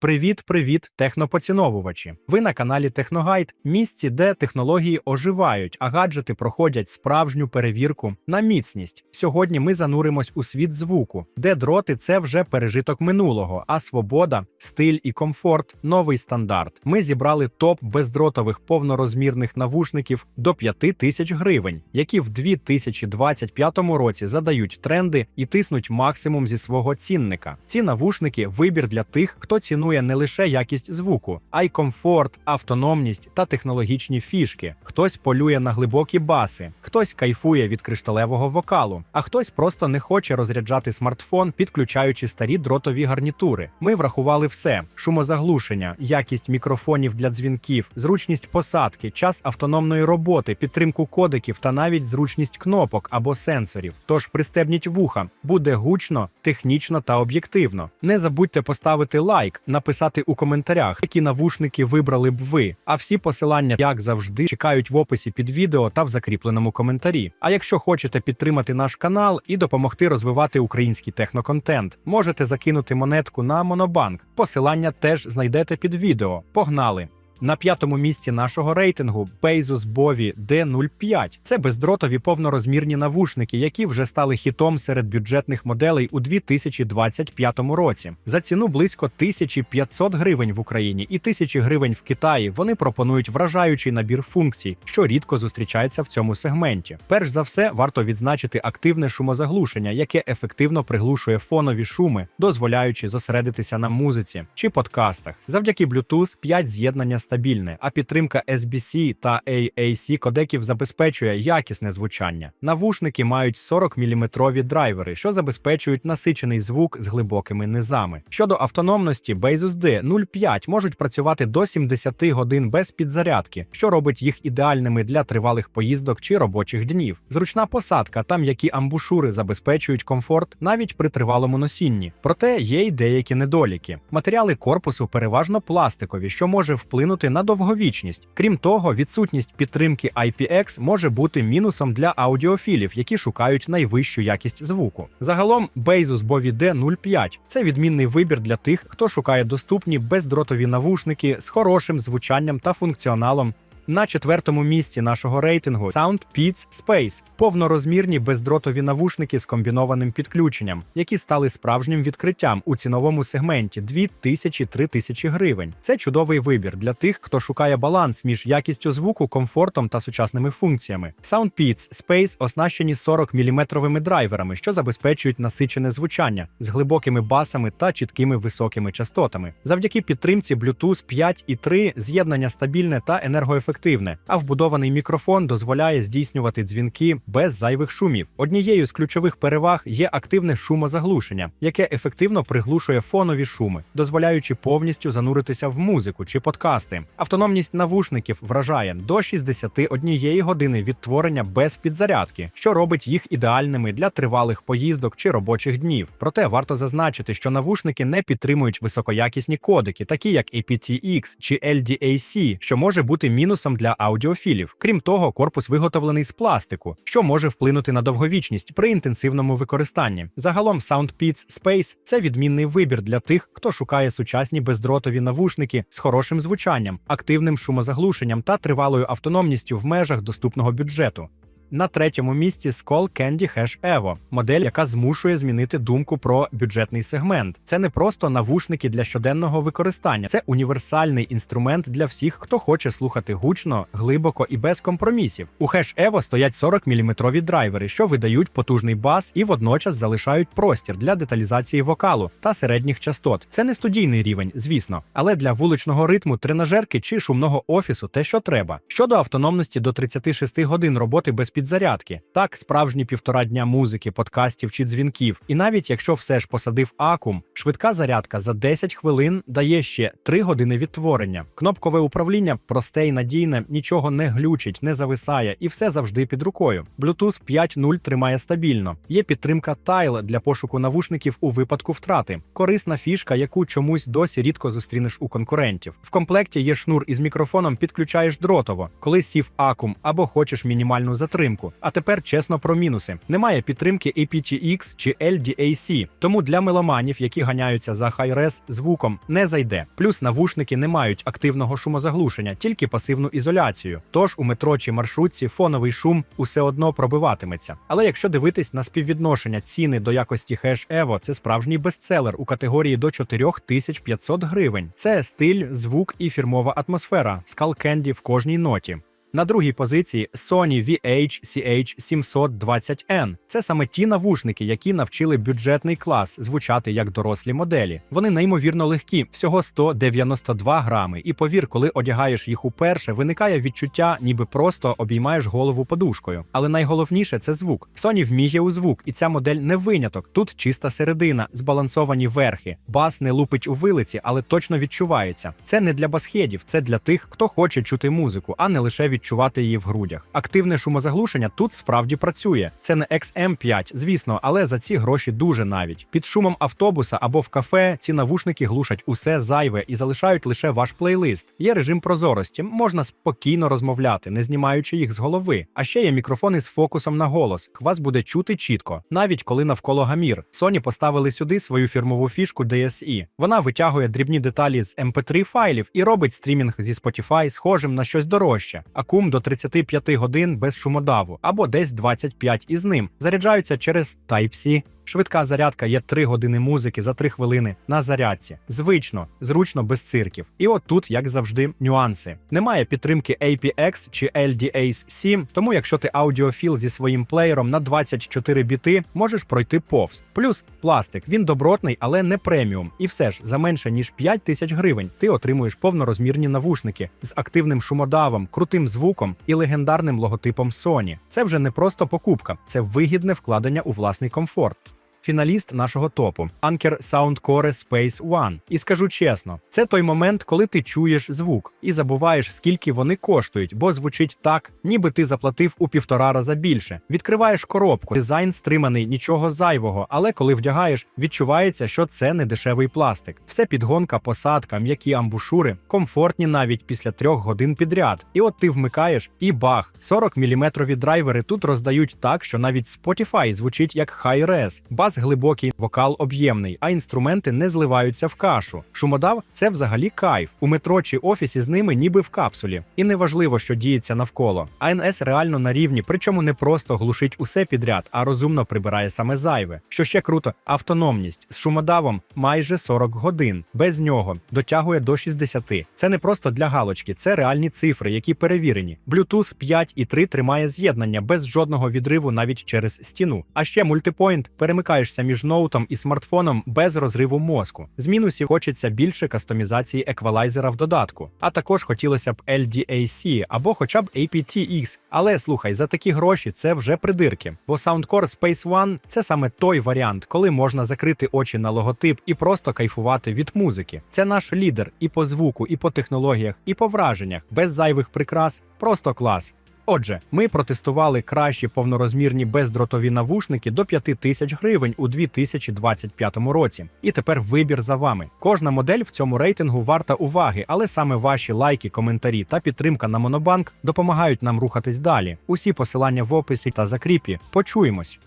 Привіт-привіт, технопоціновувачі! Ви на каналі Техногайд, місці, де технології оживають, а гаджети проходять справжню перевірку на міцність. Сьогодні ми зануримось у світ звуку, де дроти це вже пережиток минулого, а свобода, стиль і комфорт новий стандарт. Ми зібрали топ бездротових повнорозмірних навушників до 5 тисяч гривень, які в 2025 році задають тренди і тиснуть максимум зі свого цінника. Ці навушники вибір для тих, хто цінує не лише якість звуку, а й комфорт, автономність та технологічні фішки. Хтось полює на глибокі баси, хтось кайфує від кришталевого вокалу, а хтось просто не хоче розряджати смартфон, підключаючи старі дротові гарнітури. Ми врахували все: шумозаглушення, якість мікрофонів для дзвінків, зручність посадки, час автономної роботи, підтримку кодеків та навіть зручність кнопок або сенсорів. Тож пристебніть вуха, буде гучно, технічно та об'єктивно. Не забудьте поставити лайк, написати у коментарях, які навушники вибрали б ви. А всі посилання, як завжди, чекають в описі під відео та в закріпленому коментарі. А якщо хочете підтримати наш канал і допомогти розвивати український техноконтент, можете закинути монетку на Монобанк. Посилання теж знайдете під відео. Погнали! На п'ятому місці нашого рейтингу Bezos Bovi D05. Це бездротові повнорозмірні навушники, які вже стали хітом серед бюджетних моделей у 2025 році. За ціну близько 1500 гривень в Україні і 1000 гривень в Китаї. Вони пропонують вражаючий набір функцій, що рідко зустрічається в цьому сегменті. Перш за все, варто відзначити активне шумозаглушення, яке ефективно приглушує фонові шуми, дозволяючи зосередитися на музиці чи подкастах. Завдяки Bluetooth 5 з'єднання стабільне, а підтримка SBC та AAC кодеків забезпечує якісне звучання. Навушники мають 40 мм драйвери, що забезпечують насичений звук з глибокими низами. Щодо автономності, Bezos D 05 можуть працювати до 70 годин без підзарядки, що робить їх ідеальними для тривалих поїздок чи робочих днів. Зручна посадка та м'які амбушури забезпечують комфорт навіть при тривалому носінні. Проте є й деякі недоліки. Матеріали корпусу переважно пластикові, що може вплинути на довговічність. Крім того, відсутність підтримки IPX може бути мінусом для аудіофілів, які шукають найвищу якість звуку. Загалом, Bezos Bovi D05 – це відмінний вибір для тих, хто шукає доступні бездротові навушники з хорошим звучанням та функціоналом. На четвертому місці нашого рейтингу SoundPeats Space – повнорозмірні бездротові навушники з комбінованим підключенням, які стали справжнім відкриттям у ціновому сегменті 2000-3000 гривень. Це чудовий вибір для тих, хто шукає баланс між якістю звуку, комфортом та сучасними функціями. SoundPeats Space оснащені 40 мм драйверами, що забезпечують насичене звучання з глибокими басами та чіткими високими частотами. Завдяки підтримці Bluetooth 5.3 з'єднання стабільне та енергоефективне, а вбудований мікрофон дозволяє здійснювати дзвінки без зайвих шумів. Однією з ключових переваг є активне шумозаглушення, яке ефективно приглушує фонові шуми, дозволяючи повністю зануритися в музику чи подкасти. Автономність навушників вражає до 61 години відтворення без підзарядки, що робить їх ідеальними для тривалих поїздок чи робочих днів. Проте варто зазначити, що навушники не підтримують високоякісні кодики, такі як aptX чи LDAC, що може бути мінусом для аудіофілів. Крім того, корпус виготовлений з пластику, що може вплинути на довговічність при інтенсивному використанні. Загалом SoundPeats Space – це відмінний вибір для тих, хто шукає сучасні бездротові навушники з хорошим звучанням, активним шумозаглушенням та тривалою автономністю в межах доступного бюджету. На третьому місці Skull Candy Hash Evo – модель, яка змушує змінити думку про бюджетний сегмент. Це не просто навушники для щоденного використання, це універсальний інструмент для всіх, хто хоче слухати гучно, глибоко і без компромісів. У Hash Evo стоять 40 мм драйвери, що видають потужний бас і водночас залишають простір для деталізації вокалу та середніх частот. Це не студійний рівень, звісно, але для вуличного ритму, тренажерки чи шумного офісу те, що треба. Щодо автономності до 36 годин роботи без підзарядки. Так, справжні півтора дня музики, подкастів чи дзвінків. І навіть якщо все ж посадив акум, швидка зарядка за 10 хвилин дає ще 3 години відтворення. Кнопкове управління просте і надійне, нічого не глючить, не зависає, і все завжди під рукою. Bluetooth 5.0 тримає стабільно. Є підтримка Tile для пошуку навушників у випадку втрати. Корисна фішка, яку чомусь досі рідко зустрінеш у конкурентів. В комплекті є шнур із мікрофоном, підключаєш дротово, коли сів акум або хочеш мінімальну затримку. Підтримку. А тепер чесно про мінуси: немає підтримки aptX чи LDAC, тому для меломанів, які ганяються за хай-рез звуком, не зайде. Плюс навушники не мають активного шумозаглушення, тільки пасивну ізоляцію. Тож у метро чи маршрутці фоновий шум усе одно пробиватиметься. Але якщо дивитись на співвідношення ціни до якості Hash Evo, це справжній бестселер у категорії до 4500 гривень. Це стиль, звук і фірмова атмосфера. Skull Candy в кожній ноті. На другій позиції Sony VH-CH720N. Це саме ті навушники, які навчили бюджетний клас звучати як дорослі моделі. Вони неймовірно легкі, всього 192 грами. І повір, коли одягаєш їх уперше, виникає відчуття, ніби просто обіймаєш голову подушкою. Але найголовніше це звук. Sony вміє у звук, і ця модель не виняток. Тут чиста середина, збалансовані верхи. Бас не лупить у вилиці, але точно відчувається. Це не для басхедів, це для тих, хто хоче чути музику, а не лише відчувати її в грудях. Активне шумозаглушення тут справді працює. Це не XM5, звісно, але за ці гроші дуже навіть. Під шумом автобуса або в кафе ці навушники глушать усе зайве і залишають лише ваш плейлист. Є режим прозорості, можна спокійно розмовляти, не знімаючи їх з голови. А ще є мікрофони з фокусом на голос. Вас буде чути чітко, навіть коли навколо гамір. Sony поставили сюди свою фірмову фішку DSI. Вона витягує дрібні деталі з MP3 файлів і робить стрімінг зі Spotify схожим на щось дорожче. Акум до 35 годин без шумодаву, або десь 25 із ним. Заряджаються через Type-C. Швидка зарядка є 3 години музики за 3 хвилини на зарядці. Звично, зручно без цирків. І от тут, як завжди, нюанси. Немає підтримки APX чи LDAC, тому якщо ти аудіофіл зі своїм плеєром на 24 біти, можеш пройти повз. Плюс пластик, він добротний, але не преміум. І все ж за менше ніж 5 тисяч гривень ти отримуєш повнорозмірні навушники з активним шумодавом, крутим звуком і легендарним логотипом Sony. Це вже не просто покупка, це вигідне вкладення у власний комфорт. Фіналіст нашого топу Anker Soundcore Space One. І скажу чесно, це той момент, коли ти чуєш звук і забуваєш, скільки вони коштують, бо звучить так, ніби ти заплатив у півтора раза більше. Відкриваєш коробку, дизайн стриманий, нічого зайвого, але коли вдягаєш, відчувається, що це не дешевий пластик. Все підгонка, посадка, м'які амбушури, комфортні навіть після трьох годин підряд. І от ти вмикаєш, і бах! 40 мм драйвери тут роздають так, що навіть Spotify звучить як high-res. Бас глибокий, вокал об'ємний, а інструменти не зливаються в кашу. Шумодав це взагалі кайф. У метро чи офісі з ними ніби в капсулі. І не важливо, що діється навколо. АНС реально на рівні, причому не просто глушить усе підряд, а розумно прибирає саме зайве. Що ще круто, автономність з шумодавом майже 40 годин. Без нього дотягує до 60. Це не просто для галочки, це реальні цифри, які перевірені. Bluetooth 5.3 тримає з'єднання без жодного відриву навіть через стіну. А ще мультипойнт перемикаєшся між ноутом і смартфоном без розриву мозку. З мінусів хочеться більше кастомізації еквалайзера в додатку. А також хотілося б LDAC або хоча б aptX. Але слухай, за такі гроші це вже придирки. Бо Soundcore Space One – це саме той варіант, коли можна закрити очі на логотип і просто кайфувати від музики. Це наш лідер і по звуку, і по технологіях, і по враженнях, без зайвих прикрас, просто клас. Отже, ми протестували кращі повнорозмірні бездротові навушники до 5 тисяч гривень у 2025 році. І тепер вибір за вами. Кожна модель в цьому рейтингу варта уваги, але саме ваші лайки, коментарі та підтримка на Монобанк допомагають нам рухатись далі. Усі посилання в описі та закріпі. Почуємось.